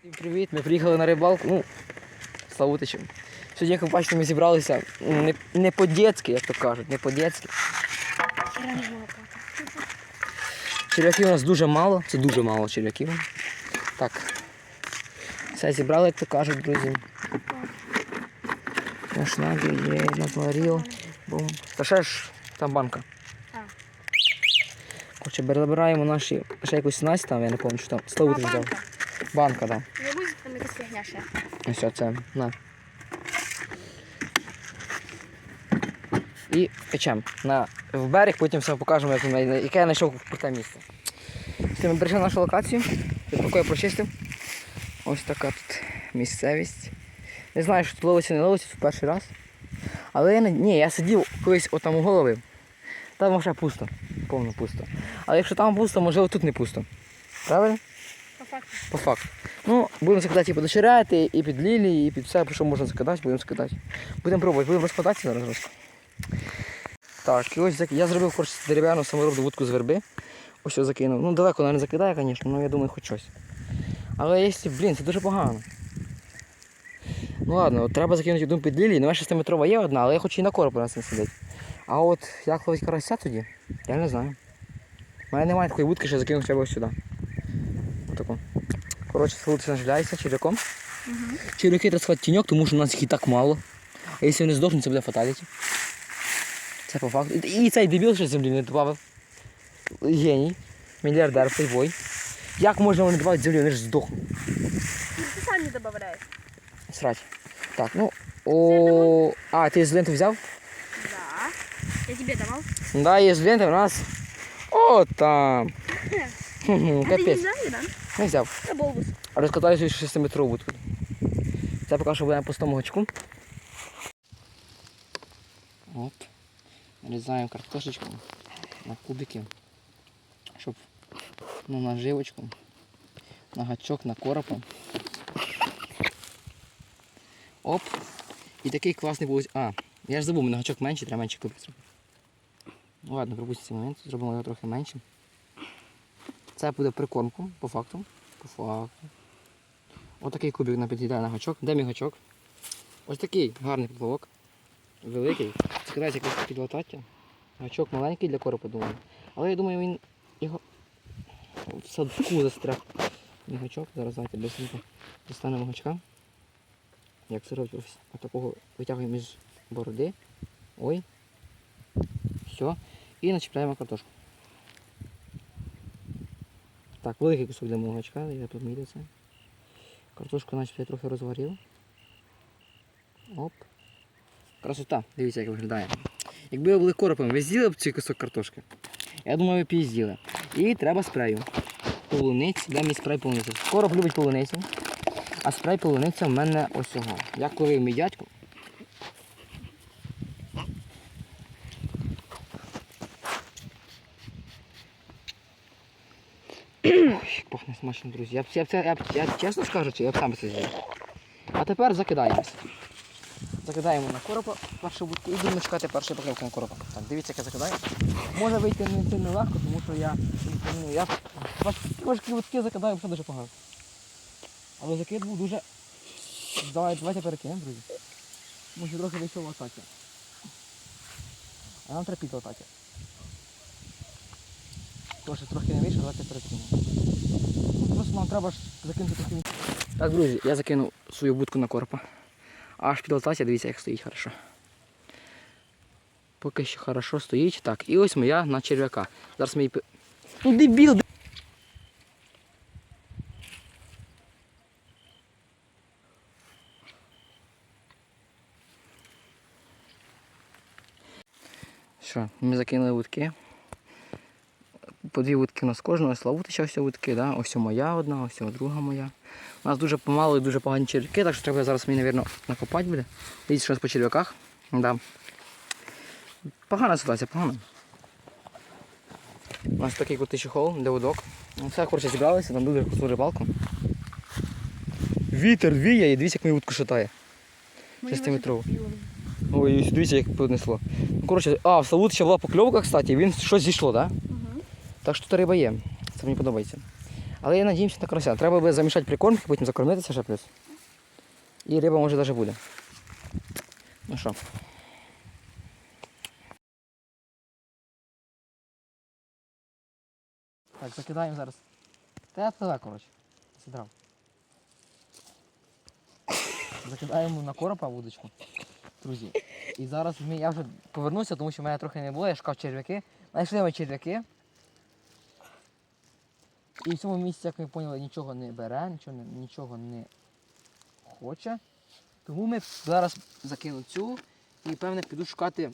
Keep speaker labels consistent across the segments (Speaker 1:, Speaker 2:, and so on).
Speaker 1: Всім привіт! Ми приїхали на рибалку. Ну, Славутичем. Сьогодні, як ви бачите, ми зібралися не, не по-дєцьки, як то кажуть, не по-дєцьки. Черв'яків у нас дуже мало, це дуже мало черв'яків. Так. Все зібрали, як то кажуть, друзі. На шнабі є, натворив. Бум. Та ще ж там банка. Коротше, забираємо наші, ще якусь снасть там, я не пам'ятаю, що там. Славутич взяв.
Speaker 2: банка.
Speaker 1: Так.
Speaker 2: Якась фігня ще.
Speaker 1: Ось це. На. І печемо на в берег, потім все покажемо, як, яке я знайшов круте місце. Все, ми прийшли на нашу локацію. Поки я прочистив. Ось така тут місцевість. Не знаю, що тут ловиться, не ловиться тут перший раз. Але я не. Ні, я сидів колись отам у голови. Там вже пусто. Повно пусто. Але якщо там пусто, можливо тут не пусто. Правильно?
Speaker 2: Факту.
Speaker 1: По факту. Ну, будемо закидати і під очерети, і під лілії, і під все, що можна закидати, будемо закидати. Будемо пробувати, будемо розкладати зараз розкладати. Так, і ось я зробив хоч дерев'яну саморобну вудку з верби. Ось його закинув. Ну, далеко вона не закидає, звісно, але я думаю, хоч щось. Але якщо, блін, це дуже погано. Ну ладно, от треба закинути одну під лілії, ну 6 метрова є одна, але я хочу і на коропу нас не сидить. А от як ловить карася тоді, я не знаю. У мене немає такої вудки, що я закинув треба ось сюди. Отаку. Коротше, вулиця наживляється черв'яком.
Speaker 2: Угу.
Speaker 1: Черв'яки треба сказати тіньок, тому що у нас їх і так мало. А якщо вони здохнуть, це буде фаталіті. Це по факту. І цей дебіл ще землі не додав. Геній. Мільярдер, плейбой. Як можна вони додати землі, вони ж здохнуть.
Speaker 2: Ти сам не додаєш.
Speaker 1: Срать. Так, ну. О, а, ти з ленти взяв?
Speaker 2: Да. Я тебе давал.
Speaker 1: Да, є з ленти у нас. О, там. Хм,
Speaker 2: А
Speaker 1: Капець. Не взяв.
Speaker 2: Это болбус.
Speaker 1: Розкатаю свою 6-метрову вудку. Це поки що буде на пустому гачку. От. Нарізаємо картошечку на кубики, щоб на наживочку, на гачок, на коропа. Оп. І такий класний буде. А, я ж забув, мене гачок менший, треба менше кубик зробити. Ну ладно, пропустимо цей момент, зробимо його трохи меншим. Це буде прикормку, по факту. По факту. Отакий кубик на під'їдає на гачок. Де мій гачок? Ось такий гарний поплавок. Великий. Скидається якось під латаття. Гачок маленький для коропа, думаю. Але я думаю, він його в садку застряг. Мій гачок. Зараз давайте быстренько достанемо гачка. Як це робить ось отакого витягуємо із бороди. Ой. Все. І начіпляємо картошку. Так, великий кусок для гачка, я тут міряю це. Картошку наче я трохи розварив. Оп. Красота, дивіться, як виглядає. Якби ви були коропом, ви з'їли б цей кусок картошки? Я думаю, ви б. І треба спрею. Полуниць, де мій спрей полуниці. Короб любить полуницю, а спрей полуниця в мене ось цього. Я курив мій дядько. Ой, пахне смачно, друзі. Я, б- я, я, я, чесно скажу, я б сам це з'їв. А тепер закидаємося. Закидаємо на коропа першу будку і будемо чекати першої покльовки на коропа. Так, дивіться, як я закидаю. Може вийти не сильно легко, тому що я, ну, я трошки вудки закидаю, все дуже погано. Але закид був дуже. Давай, давайте перекинемо, друзі. Може трохи вийшов в атаці. А нам треба під Тож трохи не вийшов, давайте перекинемо. Ну, Просто нам треба ж закинути трохи. Так, друзі, я закинув свою будку на корпа. Аж під латація, дивіться, як стоїть хорошо. Поки що хорошо стоїть. Так, і ось моя на черв'яка. Зараз ми її... Ну дебіл! де- Що, ми закинули вудки. По дві вудки у нас кожного, ось вудки, да? ось моя одна, ось друга моя. У нас дуже помало і дуже погані черв'яки, так що треба зараз мені, мабуть, накопати буде. Дивіться, що у нас по черв'яках. Да. Погана ситуація, погана. У нас такий крутий чехол, де водок. Ну, Все, коротше, зібралися, там дуже круту рибалку. Вітер віє і дивіться, як мою вудку шатає. Шестиметрову. Ой, дивіться, як понесло. Ну, коротше, а, в Славутича була покльовка, кстати, він щось зійшло, так? Да? Так що тут риба є. Це мені подобається. Але я надіюся на карася. Треба би замішати прикормки, потім закормитися ще плюс. І риба може навіть буде. Ну що? Так, закидаємо зараз. Та пливе, коротше. Сідрав. Закидаємо на коропа вудочку. Друзі. І зараз ми, я вже повернуся, тому що в мене трохи не було, я шукав черв'яки. Знайшли ми черв'яки. І в цьому місці, як ми поняли, нічого не бере, нічого не, нічого не хоче. Тому ми зараз закину цю і певне піду шукати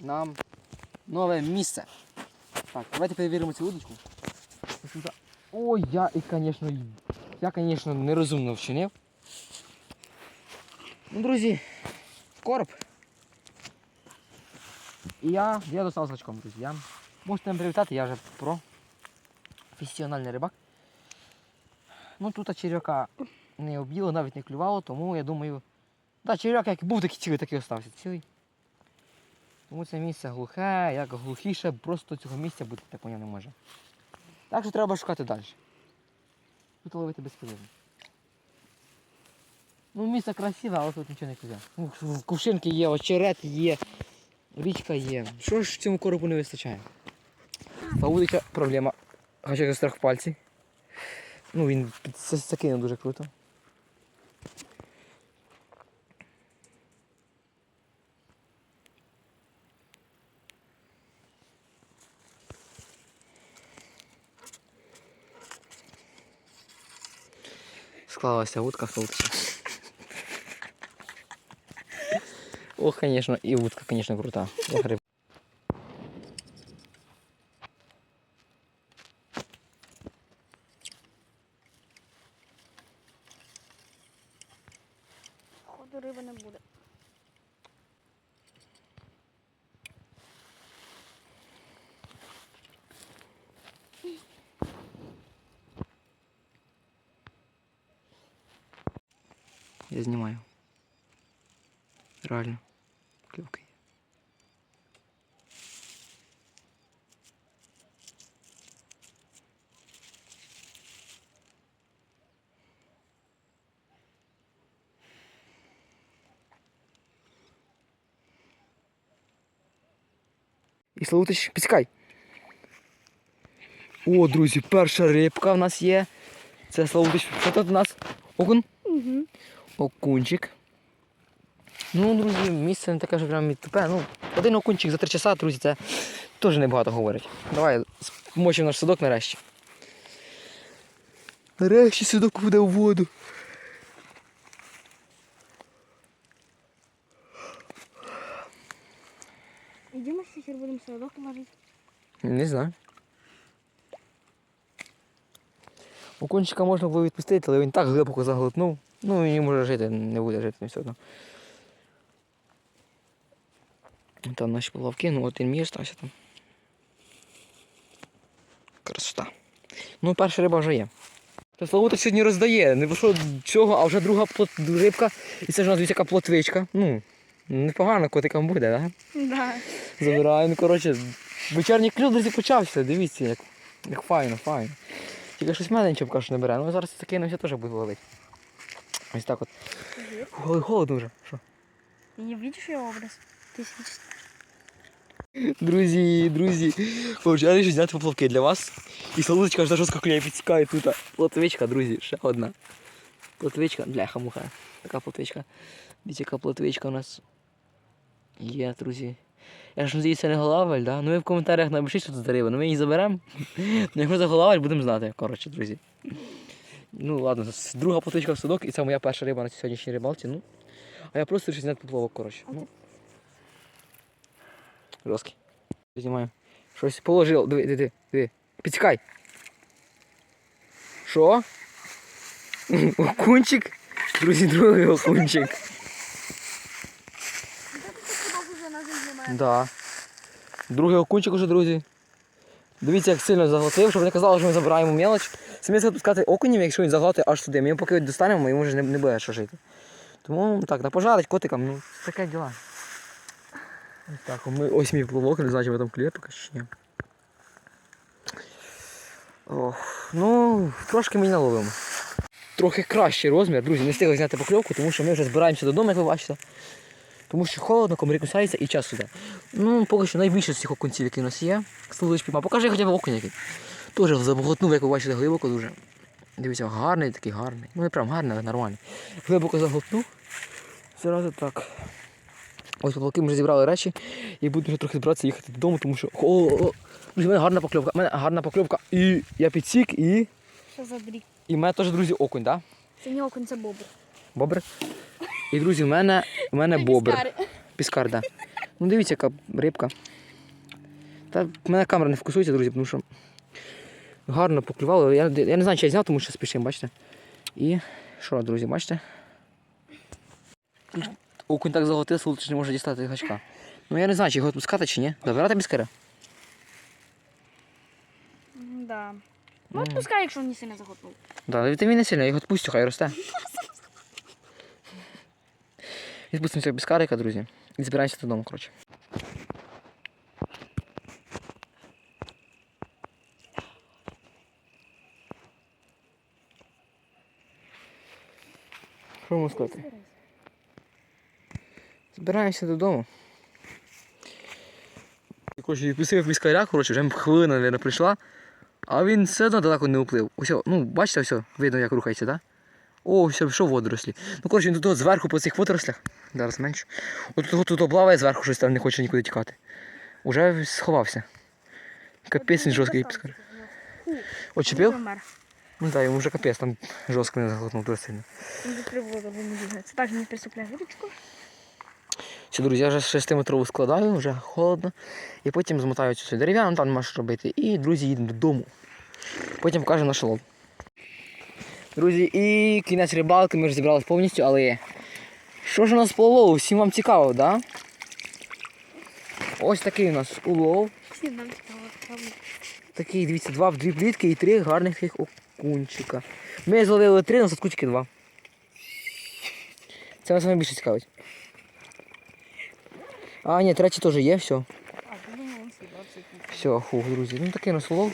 Speaker 1: нам нове місце. Так, давайте перевіримо цю удочку. Ой, я і, звісно, я, звісно, нерозумно вчинив. Ну, друзі, короб. І я, я достав з гачком, друзі. Я, можете мене привітати, я вже про професіональний рибак. Ну тут черв'яка не об'їло, навіть не клювало, тому я думаю. Да, черв'як як був такий цілий, так і остався цілий. Тому це місце глухе, як глухіше, просто цього місця бути так не може. Так що треба шукати далі. Тут ловити безполезно. Ну, місце красиве, але тут нічого не клює. Ну, кувшинки є, очерет є, річка є. Що ж цьому коробу не вистачає? Павудича проблема. Гачок застряг в пальці. Ну, він під- це закинув дуже круто. Склалася вудка флотша. Ох, конечно, и утка, конечно, крута. Ох, риб-
Speaker 2: Ходу риби не буде.
Speaker 1: Я знімаю. Реально. І Славутич, підскай. О, друзі, перша рибка в нас є. Це Славутич. Що тут у нас? Окун?
Speaker 2: Угу.
Speaker 1: Окунчик. Ну, друзі, місце не таке ж прям тупе. Ну, один окунчик за три часа, друзі, це теж небагато говорить. Давай мочимо наш садок нарешті. Нарешті садок буде у воду.
Speaker 2: Ідемо ще будемо садок ложити.
Speaker 1: Не знаю. Окунчика можна було відпустити, але він так глибоко заглотнув. Ну він може жити, не буде жити не все одно. Там наші плавки, ну от він мій стався там. Красота. Ну, перша риба вже є. Та Славута сьогодні роздає. Не пішло цього, а вже друга плот... рибка. І це ж у нас дивіться, яка плотвичка. Ну, непогано котикам буде, так? Да?
Speaker 2: Да.
Speaker 1: Забираємо, ну, коротше, вечірній клюв друзі почався, дивіться, як, як файно, файно. Тільки щось мене нічого поки що не бере, ну зараз це кинемося теж буде ловити. Ось так от. Але холодно вже. Що?
Speaker 2: Не видишь ее образ? Ты сидишь.
Speaker 1: Друзі, друзі, коротше, я вирішив зняти поплавки для вас. І солодочка аж жорстко клеє підсікає тут. Плотвичка, друзі, ще одна. Плотвичка, бляха муха. Така плотвичка. Дивіться, яка плотвичка у нас є, друзі. Я ж надіюсь, це не голавель, да? Ну ви в коментарях напишіть, що це за риба. Ну ми її заберемо. Ну якщо це голавель, будемо знати, коротше, друзі. Ну ладно, друга плотвичка в садок, і це моя перша риба на сьогоднішній рибалці. Ну, а я просто вирішив зняти поплавок, коротше. Ну. Жорсткий. Знімаю. Щось положив. Диви, диви, диви. Підсікай. Що? Окунчик? Друзі, другий окунчик.
Speaker 2: уже на жизнь
Speaker 1: Да. Другий окунчик уже, друзі. Дивіться, як сильно заглотив, щоб не казали, що ми забираємо мелоч. Самі це пускати окунів, якщо він заглотить аж туди. Ми його поки достанемо, йому вже не, не буде що жити. Тому так, на пожарить котикам, ну, таке діла. Ось так, ми, ось мій плавок, не знаю, чи клює поки що чи ні. Ох, ну, трошки ми наловимо. Трохи кращий розмір, друзі, не встигли зняти покльовку, тому що ми вже збираємося додому, як ви бачите. Тому що холодно, комарі кусаються і час іде. Ну, поки що найбільше з цих окунців, які у нас є. Слухай, піймав. Покажи хоча б окунь який. Теж заглотнув, як ви бачите, глибоко дуже. Дивіться, гарний такий гарний. Ну не прям гарний, але нормальний. Глибоко заглотнув. Зразу так. Ось поки ми вже зібрали речі і будемо вже трохи збиратися їхати додому, тому що. О, о, о. В мене гарна покльовка. У мене гарна покльовка. І я підсік, і.
Speaker 2: Що за дрік?
Speaker 1: І в мене теж, друзі, окунь, так? Да?
Speaker 2: Це не окунь, це бобр.
Speaker 1: Бобр. І, друзі, в мене, в мене бобр. Піскар. Да. Ну дивіться, яка рибка. Та в мене камера не фокусується, друзі, тому що гарно поклювало. Я, я не знаю, чи я зняв, тому що спішим, бачите. І що, друзі, бачите? Окунь так заготився, що не може дістати гачка. Ну я не знаю, чи його відпускати, чи ні. Забирати піскаря?
Speaker 2: Да. Ну, відпускай, якщо не сильно захотнув.
Speaker 1: Да, він не сильно, я його відпустю, хай росте. Відпустимо цього біскарика, друзі. І збираємося додому, коротше. Що можу сказати? Збираємося додому. Коротше, відпустив міськаря, коротше, вже хвилина, мабуть, прийшла. А він все одно далеко не уплив. Ось, ну, бачите, все, видно, як рухається, так? Да? О, все, пішов водорослі. Ну, коротше, він тут зверху по цих водорослях. Зараз менше. От тут, тут облаває зверху щось там не хоче нікуди тікати. Уже сховався. Капець він жорсткий піскар. Очепив? Ну так, йому вже капець там жорстко не заглотнув дуже сильно.
Speaker 2: Бігається. Так, не приступляй ручку.
Speaker 1: Все, друзі, я вже 6-метрову складаю, вже холодно. І потім змотаю цю дерев'яну, там нема що робити. І, друзі, їдемо додому. Потім покажемо наш лов. Друзі, і кінець рибалки, ми вже повністю, але що ж у нас по улову? Всім вам цікаво, так? Да? Ось такий у нас улов.
Speaker 2: Всі нам цікаво.
Speaker 1: Такий, дивіться, два дві плітки і три гарних таких окунчика. Ми зловили три, на садку тільки два. Це нас найбільше цікавить. А, ні, третій теж є, все. Все, фух, друзі. Ну такий у нас улов.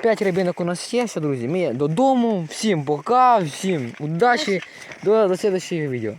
Speaker 1: П'ять рибинок у нас є, все, друзі. Ми додому. Всім пока, всім удачі. До, до слідчого відео.